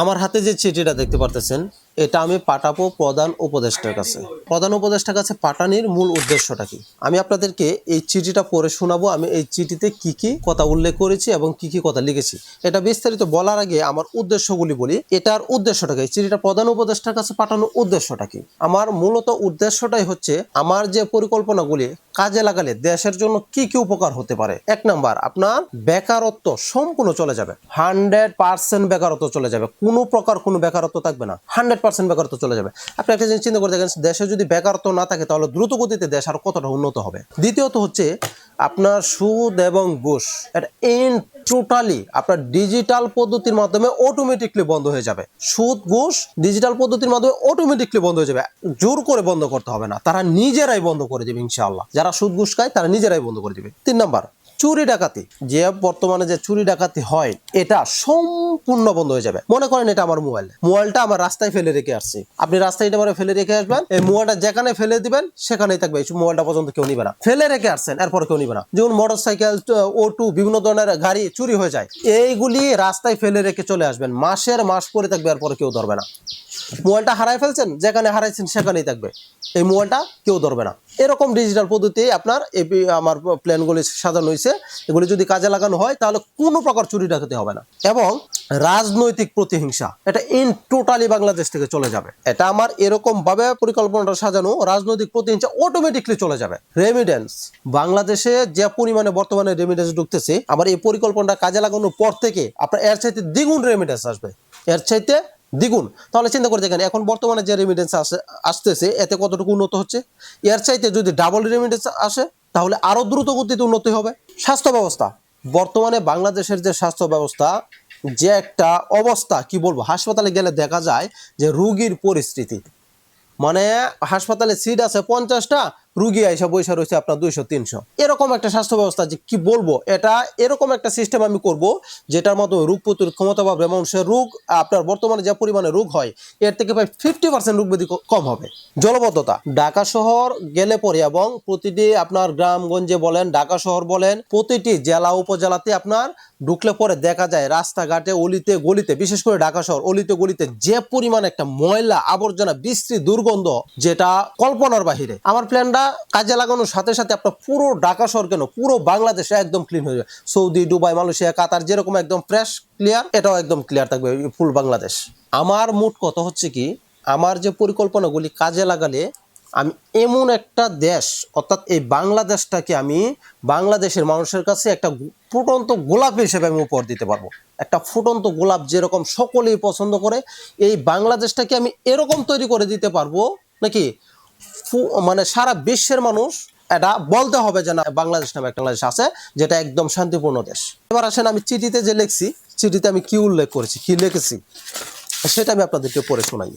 আমার হাতে যে চিঠিটা দেখতে পারতেছেন এটা আমি পাঠাবো প্রধান উপদেষ্টার কাছে। প্রধান উপদেষ্টার কাছে পাঠানির মূল উদ্দেশ্যটা কি? আমি আপনাদেরকে এই চিঠিটা পড়ে শোনাবো। আমি এই চিঠিতে কি কি কথা উল্লেখ করেছি এবং কি কি কথা লিখেছি। এটা বিস্তারিত বলার আগে আমার উদ্দেশ্যগুলি বলি। এটার উদ্দেশ্যটা কি? চিঠিটা প্রধান উপদেষ্টার কাছে পাঠানোর উদ্দেশ্যটা কি? আমার মূলত উদ্দেশ্যটাই হচ্ছে আমার যে পরিকল্পনাগুলি কাজে লাগালে দেশের জন্য কি কি উপকার হতে পারে। এক নাম্বার, আপনার বেকারত্ব সম্পূর্ণ চলে যাবে। হান্ড্রেড পার্সেন্ট বেকারত্ব চলে যাবে। কোনো প্রকার কোনো বেকারত্ব থাকবে না। হান্ড্রেড পার্সেন্ট বেকারত্ব চলে যাবে। আপনি একটা জিনিস চিন্তা করে দেখেন, দেশে যদি বেকারত্ব না থাকে, তাহলে দ্রুত গতিতে দেশ আর কতটা উন্নত হবে? দ্বিতীয়ত হচ্ছে, আপনার সুদ এবং ঘুষ, এটা ইন টোটালি আপনার ডিজিটাল পদ্ধতির মাধ্যমে অটোমেটিকলি বন্ধ হয়ে যাবে। সুদ, ঘুষ ডিজিটাল পদ্ধতির মাধ্যমে অটোমেটিকলি বন্ধ হয়ে যাবে। জোর করে বন্ধ করতে হবে না। তারা নিজেরাই বন্ধ করে দেবে, ইনশাআল্লাহ। যারা সুদ, ঘুষ খায়, তারা নিজেরাই বন্ধ করে দেবে। তিন নাম্বার চুরি ডাকাতি, যে বর্তমানে যে চুরি ডাকাতি হয়, এটা সম্পূর্ণ বন্ধ হয়ে যাবে। মনে করেন এটা আমার মোবাইল। মোবাইলটা আমার রাস্তায় ফেলে রেখে আসছি। আপনি রাস্তায় এটা ফেলে রেখে আসবেন, এই মোবাইলটা যেখানে ফেলে দিবেন, সেখানেই থাকবে। মোবাইলটা পর্যন্ত কেউ নিবে না। ফেলে রেখে আসছেন, এরপর কেউ নিবে না। যেমন মোটর সাইকেল ও টু বিভিন্ন ধরনের গাড়ি চুরি হয়ে যায়। এইগুলি রাস্তায় ফেলে রেখে চলে আসবেন। মাসের মাস পরে থাকবে, এরপর কেউ ধরবে না। মোবাইলটা হারাই ফেলছেন, যেখানে হারাইছেন সেখানেই থাকবে। এই মোবাইলটা কেউ ধরবে না। এরকম ডিজিটাল পদ্ধতি আপনার এপি, আমার প্ল্যানগুলি সাজানো হয়েছে। এগুলি যদি কাজে লাগানো হয়, তাহলে কোনো প্রকার চুরি ডাকাতি হবে না। এবং রাজনৈতিক প্রতিহিংসা, এটা ইন টোটালি বাংলাদেশ থেকে চলে যাবে। এটা আমার এরকম ভাবে পরিকল্পনাটা সাজানো, রাজনৈতিক প্রতিহিংসা অটোমেটিকলি চলে যাবে। রেমিডেন্স বাংলাদেশে যে পরিমাণে বর্তমানে রেমিডেন্স ঢুকতেছে আমার এই পরিকল্পনাটা কাজে লাগানোর পর থেকে আপনার এর চাইতে দ্বিগুণ রেমিডেন্স আসবে। এর চাইতে দ্বিগুণ। তাহলে চিন্তা করে দেখেন, এখন বর্তমানে যে রেমিডেন্স আসে, আসতেছে, এতে কতটুকু উন্নত হচ্ছে? এর চাইতে যদি ডাবল রেমিডেন্স আসে, তাহলে আরও দ্রুত গতিতে উন্নতি হবে। স্বাস্থ্য ব্যবস্থা। বর্তমানে বাংলাদেশের যে স্বাস্থ্য ব্যবস্থা, যে একটা অবস্থা, কি বলব, হাসপাতালে গেলে দেখা যায় যে রুগীর পরিস্থিতি। মানে হাসপাতালে সিট আছে পঞ্চাশটা রুগী আইসা বৈশা রয়েছে আপনার দুইশো, তিনশো। এরকম একটা স্বাস্থ্য ব্যবস্থা যে কি বলব, এটা এরকম একটা সিস্টেম আমি করব, যেটার মাধ্যমে রোগ প্রতিরোধ ক্ষমতা এবং সে রোগ, আপনার বর্তমানে যে পরিমাণে রোগ হয়, এর থেকে প্রায় ফিফটি পার্সেন্ট রোগ কম হবে। জলবদ্ধতা, ঢাকা শহর গেলে পরে এবং প্রতিটি আপনার গ্রামগঞ্জে বলেন, ঢাকা শহর বলেন, প্রতিটি জেলা উপজেলাতে আপনার ঢুকলে পরে দেখা যায় রাস্তাঘাটে, অলিতে, গলিতে, বিশেষ করে ঢাকা শহর, অলিতে, গলিতে যে পরিমাণ একটা ময়লা আবর্জনা বিশ্রী দুর্গন্ধ, যেটা কল্পনার বাহিরে। আমার প্ল্যানটা কাজে লাগানোর সাথে সাথে আপনার পুরো ঢাকা শহর কেন? পুরো বাংলাদেশে একদম ক্লিন হয়ে যাবে। সৌদি, দুবাই, মালয়েশিয়া, কাতার যেরকম একদম ফ্রেশ ক্লিয়ার এটাও একদম ক্লিয়ার থাকবে ফুল বাংলাদেশ। আমার মোট কথা হচ্ছে কি, আমার যে পরিকল্পনাগুলি কাজে লাগালে আমি এমন একটা দেশ, অর্থাৎ এই বাংলাদেশটাকে আমি বাংলাদেশের মানুষের কাছে একটা ফুটন্ত গোলাপ হিসেবে আমি উপহার দিতে পারব। একটা ফুটন্ত গোলাপ যেরকম সকলেই পছন্দ করে, এই বাংলাদেশটাকে আমি এরকম তৈরি করে দিতে পারব নাকি মানে সারা বিশ্বের মানুষ এটা বলতে হবে যে না, বাংলাদেশ নামে একটা দেশ আছে, যেটা একদম শান্তিপূর্ণ দেশ। এবার আসেন আমি চিঠিতে যে লিখছি, চিঠিতে আমি কি উল্লেখ করেছি, কি লিখেছি, সেটা আমি আপনাদেরকে পড়ে শোনাই।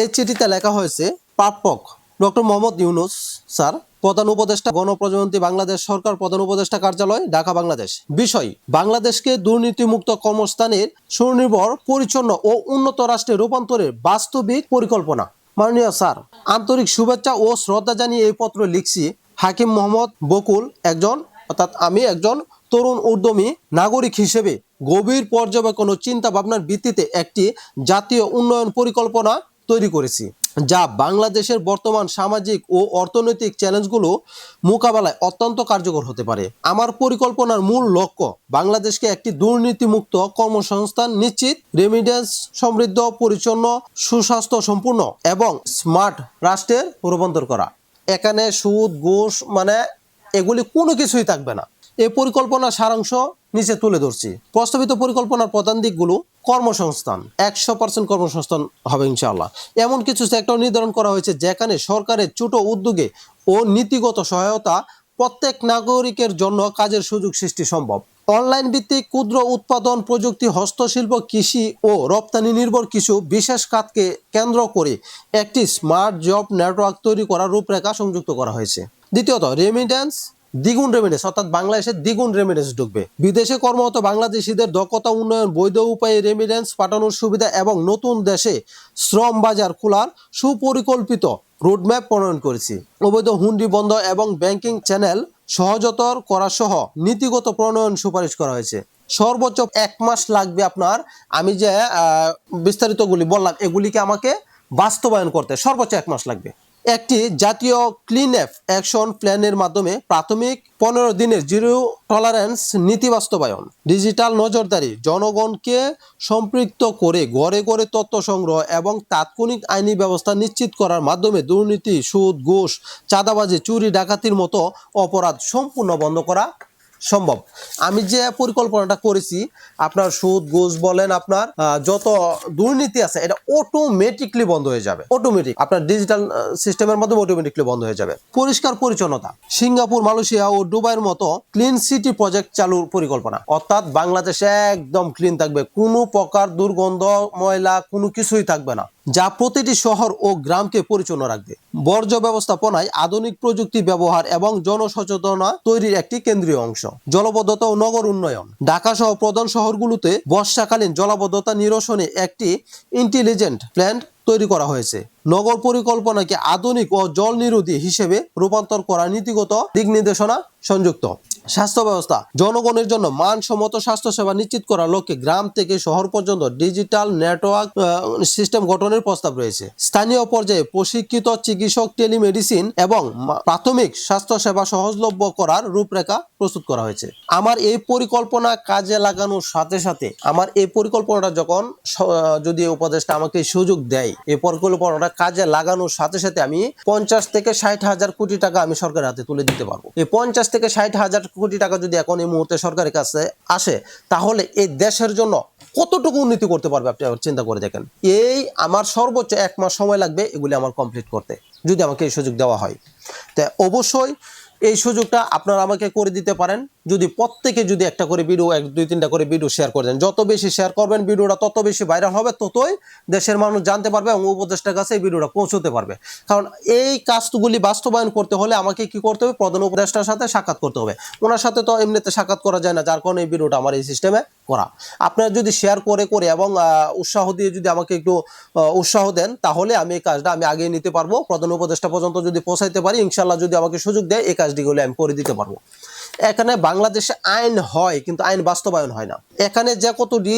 এই চিঠিতে লেখা হয়েছে, প্রাপক ডক্টর মোহাম্মদ ইউনুস, স্যার, প্রধান উপদেষ্টা, গণপ্রজাতন্ত্রী বাংলাদেশ সরকার প্রধান উপদেষ্টা কার্যালয়, ঢাকা, বাংলাদেশ। বিষয়, বাংলাদেশকে দুর্নীতিমুক্ত কর্মস্থানের সুনির্ভর, পরিচ্ছন্ন ও উন্নত রাষ্ট্রে রূপান্তরের বাস্তবিক পরিকল্পনা। মাননীয় স্যার, আন্তরিক শুভেচ্ছা ও শ্রদ্ধা জানিয়ে এই পত্র লিখছি। হাকিম মোহাম্মদ বকুল একজন, অর্থাৎ আমি একজন তরুণ উদ্যমী নাগরিক হিসেবে গভীর পর্যবেক্ষণ ও চিন্তা ভাবনার ভিত্তিতে একটি জাতীয় উন্নয়ন পরিকল্পনা তৈরি করেছি। যা বাংলাদেশের বর্তমান সামাজিক ও অর্থনৈতিক চ্যালেঞ্জগুলো মোকাবেলায় অত্যন্ত কার্যকর হতে পারে। আমার পরিকল্পনার মূল লক্ষ্য, বাংলাদেশকে একটি দুর্নীতিমুক্ত কর্মসংস্থান নিশ্চিত রেমিডেন্স সমৃদ্ধ, পরিচ্ছন্ন, সুস্বাস্থ্য সম্পূর্ণ এবং স্মার্ট রাষ্ট্রের রূপান্তর করা। এখানে সুদ, ঘুষ মানে এগুলি কোনো কিছুই থাকবে না। এই পরিকল্পনার সারাংশ নিচে তুলে ধরছি। প্রস্তাবিত পরিকল্পনার প্রধান দিকগুলো কর্মসংস্থান। একশো পার্সেন্ট কর্মসংস্থান হবে ইনশাআল্লাহ। এমন কিছু সেক্টর নির্ধারণ করা হয়েছে যেখানে সরকারের ছোট উদ্যোগে ও নীতিগত সহায়তা প্রত্যেক নাগরিকের জন্য কাজের সুযোগ সৃষ্টি সম্ভব। অনলাইন ভিত্তিক ক্ষুদ্র উৎপাদন প্রযুক্তি, হস্তশিল্প, কৃষি ও রপ্তানি নির্ভর কিছু বিশেষ খাতকে কেন্দ্র করে একটি স্মার্ট জব নেটওয়ার্ক তৈরি করার রূপরেখা সংযুক্ত করা হয়েছে। দ্বিতীয়ত রেমিডেন্স দ্বিগুণ রেমিডেন্স অর্থাৎ বাংলাদেশে দ্বিগুণ রেমিডেন্স ঢুকবে। বিদেশে কর্মরত বাংলাদেশিদের দক্ষতা উন্নয়ন, বৈধ উপায়ে রেমিডেন্স পাঠানোর সুবিধা এবং নতুন দেশে শ্রম বাজার খোলার সুপরিকল্পিত রোডম্যাপ প্রণয়ন করেছি। অবৈধ হুন্ডি বন্ধ এবং ব্যাংকিং চ্যানেল সহজতর করা সহ নীতিগত প্রণয়ন সুপারিশ করা হয়েছে। সর্বোচ্চ এক মাস লাগবে আপনার, আমি যে বিস্তারিতগুলি বললাম, এগুলিকে আমাকে বাস্তবায়ন করতে সর্বোচ্চ এক মাস লাগবে। একটি জাতীয় ক্লিন অ্যাকশন প্ল্যানের মাধ্যমে প্রাথমিক পনেরো দিনের জিরো টলারেন্স নীতি বাস্তবায়ন। ডিজিটাল নজরদারি জনগণকে সম্পৃক্ত করে ঘরে ঘরে তথ্য সংগ্রহ এবং তাৎক্ষণিক আইনি ব্যবস্থা নিশ্চিত করার মাধ্যমে দুর্নীতি, সুদ, ঘুষ, চাঁদাবাজি, চুরি, ডাকাতির মতো অপরাধ সম্পূর্ণ বন্ধ করা সম্ভব। আমি যে পরিকল্পনাটা করেছি, আপনার সুদ, ঘুষ বলেন আপনার যত দুর্নীতি আছে, এটা অটোমেটিকলি বন্ধ হয়ে যাবে। অটোমেটিক আপনার ডিজিটাল সিস্টেমের মাধ্যমে অটোমেটিকলি বন্ধ হয়ে যাবে। পরিষ্কার পরিচ্ছন্নতা। সিঙ্গাপুর, মালয়েশিয়া ও দুবাইয়ের মতো ক্লিন সিটি প্রজেক্ট চালুর পরিকল্পনা। অর্থাৎ বাংলাদেশে একদম ক্লিন থাকবে। কোনো প্রকার দুর্গন্ধ, ময়লা, কোনো কিছুই থাকবে না। যা প্রতিটি শহর ও গ্রামকে পরিচ্ছন্ন রাখবে। বর্জ্য ব্যবস্থাপনায় আধুনিক প্রযুক্তি ব্যবহার এবং জনসচেতনা তৈরির একটি কেন্দ্রীয় অংশ। জলবদ্ধতা ও নগর উন্নয়ন। ঢাকা সহ প্রধান শহরগুলোতে বর্ষাকালীন জলাবদ্ধতা নিরসনে একটি ইন্টেলিজেন্ট প্ল্যান তৈরি করা হয়েছে। নগর পরিকল্পনাকে আধুনিক ও জল নিরোধী হিসেবে রূপান্তর করা নীতিগত দিক নির্দেশনা সংযুক্ত। স্বাস্থ্য ব্যবস্থা, জনগণের জন্য মানসম্মত স্বাস্থ্যসেবা নিশ্চিত করার লক্ষ্যে গ্রাম থেকে শহর পর্যন্ত ডিজিটাল নেটওয়ার্ক সিস্টেম গঠনের প্রস্তাব রয়েছে। স্থানীয় পর্যায়ে প্রশিক্ষিত চিকিৎসক টেলিমেডিসিন এবং প্রাথমিক স্বাস্থ্যসেবা সহজলভ্য করার রূপরেখা প্রস্তুত করা হয়েছে। আমার এই পরিকল্পনা কাজে লাগানোর সাথে সাথে আমার এই পরিকল্পনাটা যখন যদি উপদেশটা আমাকে সুযোগ দেয়, এই পরিকল্পনাটা কাজে লাগানোর সাথে সাথে আমি পঞ্চাশ থেকে ষাট হাজার কোটি টাকা আমি সরকারের হাতে তুলে দিতে পারব। এই পঞ্চাশ থেকে ষাট হাজার কোটি টাকা যদি এখন এই মুহূর্তে সরকারের কাছে আসে, তাহলে এই দেশের জন্য কতটুকু উন্নতি করতে পারবে আপনি চিন্তা করে দেখেন। এই আমার সর্বোচ্চ এক মাস সময় লাগবে এগুলি আমার কমপ্লিট করতে, যদি আমাকে এই সুযোগ দেওয়া হয়। তা অবশ্যই এই সুযোগটা আপনারা আমাকে করে দিতে পারেন। যদি প্রত্যেকে যদি একটা করে ভিডিও এক, দুই, তিনটা করে ভিডিও শেয়ার করে দেন, যত বেশি শেয়ার করবেন ভিডিওটা তত বেশি ভাইরাল হবে, ততই দেশের মানুষ জানতে পারবে এবং উপদেষ্টার কাছে এই ভিডিওটা পৌঁছতে পারবে। কারণ এই কাজগুলি বাস্তবায়ন করতে হলে আমাকে কি করতে হবে? প্রধান উপদেষ্টার সাথে সাক্ষাৎ করতে হবে। ওনার সাথে তো এমনিতে সাক্ষাৎ করা যায় না, যার কারণে এই ভিডিওটা আমার এই সিস্টেমে করা। আপনারা যদি শেয়ার করে করে এবং উৎসাহ দিয়ে যদি আমাকে একটু উৎসাহ দেন, তাহলে আমি এই কাজটা আমি আগে নিতে পারব। প্রধান উপদেষ্টা পর্যন্ত যদি পৌঁছাইতে পারি ইনশাল্লাহ যদি আমাকে সুযোগ দেয়, এই কাজটিগুলো আমি করে দিতে পারব। এখানে বাংলাদেশে আইন হয়, কিন্তু আইন বাস্তবায়ন হয় না। এখানে যে কতটি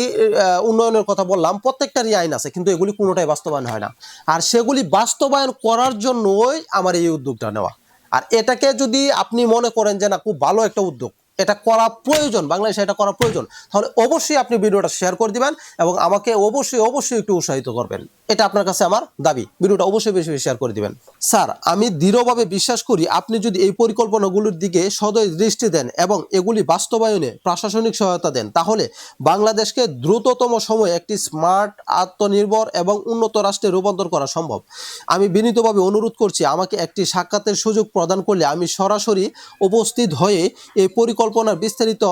উন্নয়নের কথা বললাম, প্রত্যেকটারই আইন আছে, কিন্তু এগুলি কোনোটাই বাস্তবায়ন হয় না। আর সেগুলি বাস্তবায়ন করার জন্যই আমার এই উদ্যোগটা নেওয়া। আর এটাকে যদি আপনি মনে করেন যে, না, খুব ভালো একটা উদ্যোগ। এটা করা প্রয়োজন, বাংলাদেশে এটা করা প্রয়োজন। তাহলে অবশ্যই আপনি ভিডিওটা শেয়ার করে দিবেন এবং আমাকে অবশ্যই অবশ্যই একটু উৎসাহিত করবেন। এটা আপনার কাছে আমার দাবি। ভিডিওটা অবশ্যই বেশি বেশি শেয়ার করে দিবেন। স্যার, আমি দৃঢ়ভাবে বিশ্বাস করি আপনি যদি এই পরিকল্পনাগুলোর দিকে সদয় দৃষ্টি দেন এবং এগুলি বাস্তবায়নে প্রশাসনিক সহায়তা দেন, তাহলে বাংলাদেশকে দ্রুততম সময়ে একটি স্মার্ট, আত্মনির্ভর এবং উন্নত রাষ্ট্রে রূপান্তর করা সম্ভব। আমি বিনীতভাবে অনুরোধ করছি, আমাকে একটি সাক্ষাতের সুযোগ প্রদান করলে আমি সরাসরি উপস্থিত হয়ে এই পরিকল্পনার বিস্তারিত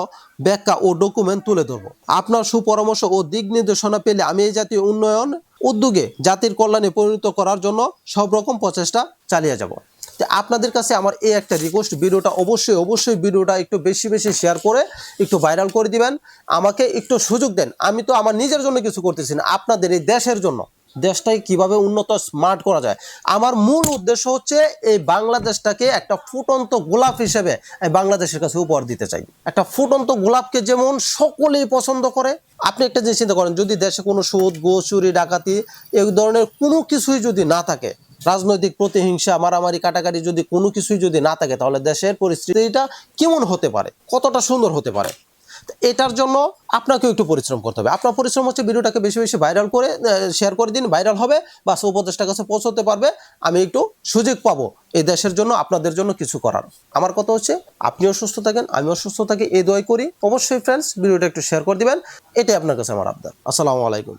ব্যাখ্যা ও ডকুমেন্ট তুলে ধরব। আপনার সুপরামর্শ ও দিক নির্দেশনা পেলে আমি এই জাতীয় উন্নয়ন উদ্যোগে জাতির কল্যাণে পরিণত করার জন্য সব রকম প্রচেষ্টা চালিয়ে যাব। তো আপনাদের কাছে আমার এই একটা রিকোয়েস্ট ভিডিওটা অবশ্যই অবশ্যই ভিডিওটা একটু বেশি বেশি শেয়ার করে একটু ভাইরাল করে দিবেন। আমাকে একটু সুযোগ দেন। আমি তো আমার নিজের জন্য কিছু করতেছি না, আপনাদের এই দেশের জন্য। দেশটাকে কীভাবে উন্নত স্মার্ট করা যায়? আমার মূল উদ্দেশ্য হচ্ছে এই বাংলাদেশটাকে একটা ফুটন্ত গোলাপ হিসেবে বাংলাদেশের কাছে উপহার দিতে চাই। একটা ফুটন্ত গোলাপকে যেমন সকলেই পছন্দ করে, আপনি একটা জিনিস চিন্তা করেন, যদি দেশে কোনো সুদ, গো, চুরি, ডাকাতি এই ধরনের কোনো কিছুই যদি না থাকে, রাজনৈতিক প্রতিহিংসা, মারামারি, কাটাকাটি যদি কোনো কিছুই যদি না থাকে, তাহলে দেশের পরিস্থিতিটা কেমন হতে পারে? কতটা সুন্দর হতে পারে? এটার জন্য আপনাকেও একটু পরিশ্রম করতে হবে। আপনার পরিশ্রম হচ্ছে ভিডিওটাকে বেশি বেশি ভাইরাল করে শেয়ার করে দিন ভাইরাল হবে বা উপদেষ্টার কাছে পৌঁছতে পারবে। আমি একটু সুযোগ পাবো এই দেশের জন্য, আপনাদের জন্য কিছু করার। আমার কথা হচ্ছে, আপনিও সুস্থ থাকেন, আমিও সুস্থ থাকি, এই দোয়াই করি। অবশ্যই ফ্রেন্ডস ভিডিওটা একটু শেয়ার করে দিবেন। এটাই আপনার কাছে আমার আবদার। আসসালামু আলাইকুম।